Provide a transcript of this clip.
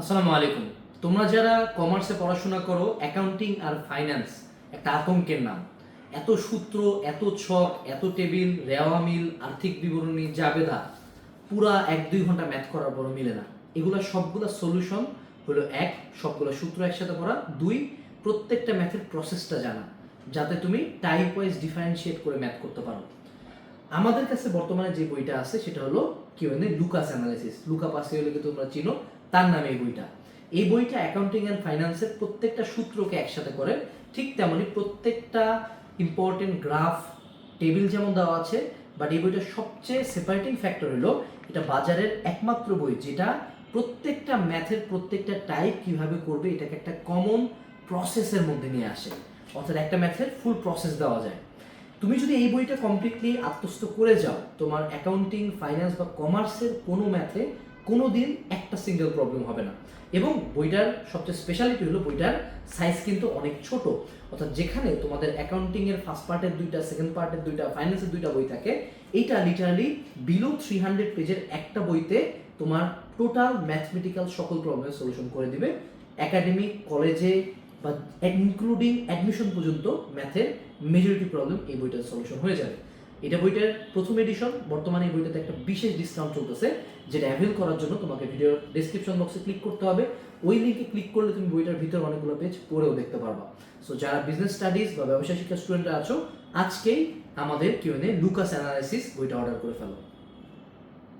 আসসালামু আলাইকুম। তোমরা যারা কমার্সে পড়াশোনা করো অ্যাকাউন্টিং আর ফাইন্যান্স একটা আতঙ্কের নাম। এত সূত্র, এত ছক, এত টেবিল, রেওয়া মিল, আর্থিক বিবরণী, জাবেদা, পুরা এক দুই ঘণ্টা ম্যাথ করার পরও মিলে না। এগুলা সবগুলা সলিউশন হলো এক, সবগুলা সূত্র একসাথে পড়া। দুই, প্রত্যেকটা ম্যাথের প্রসেসটা জানা, যাতে তুমি টাইপ ওয়াইজ ডিফারেন্সিয়েট করে ম্যাথ করতে পারো। আমাদের কাছে বর্তমানে যে বইটা আছে, সেটা হলো কি মানে লুকাস অ্যানালাইসিস লুকা পাসিওলিকে তোমরা চিনো, তার নামে এই বইটা। এই বইটা অ্যাকাউন্টিং অ্যান্ড ফাইন্যান্সের প্রত্যেকটা সূত্রকে একসাথে করে, ঠিক তেমনি প্রত্যেকটা ইম্পর্টেন্ট গ্রাফ টেবিল যেমন দেওয়া আছে বাট এই বইটার সবচেয়ে সেপারেটিং ফ্যাক্টর হলো, এটা বাজারের একমাত্র বই, যেটা প্রত্যেকটা ম্যাথের প্রত্যেকটা টাইপ কীভাবে করবে, এটাকে একটা কমন প্রসেসের মধ্যে নিয়ে আসে। অর্থাৎ একটা ম্যাথের ফুল প্রসেস দেওয়া যায়। তুমি যদি এই বইটা কমপ্লিটলি আত্মস্থ করে যাও, তোমার অ্যাকাউন্টিং ফাইন্যান্স বা কমার্সের কোনো ম্যাথে কোনো দিন একটা সিঙ্গেল প্রবলেম হবে না। এবং বইটার সবচেয়ে স্পেশালিটি হলো বইটার সাইজ কিন্তু অনেক ছোট। অর্থাৎ যেখানে তোমাদের অ্যাকাউন্টিং এর ফার্স্ট পার্টের দুইটা সেকেন্ড পার্টের দুইটা ফাইন্যান্সের দুইটা বই থাকে, এইটা লিটারালি বিলো থ্রি হান্ড্রেড পেজের একটা বইতে তোমার টোটাল ম্যাথমেটিক্যাল সকল প্রবলেমের সলিউশন করে দিবে। একাডেমিক কলেজে বা ইনক্লুডিং অ্যাডমিশন পর্যন্ত ম্যাথের মেজরিটি প্রবলেম এই বইটার সলিউশন হয়ে যাবে। এটা বইটার প্রথম এডিশন বর্তমানে এই বইটাতে একটা বিশেষ ডিসকাউন্ট চলতেছে, যেটা অ্যাভেল করার জন্য তোমাকে ভিডিও ডেসক্রিপশন বক্সে ক্লিক করতে হবে। ওই লিঙ্কে ক্লিক করলে তুমি বইটার ভিতর অনেকগুলো পেজ পড়েও দেখতে পারবা। সো যারা বিজনেস স্টাডিজ বা ব্যবসায় শিক্ষা স্টুডেন্টরা আছো, আজকেই আমাদের কিউ লুকাস অ্যানালাইসিস বইটা অর্ডার করে ফেলো।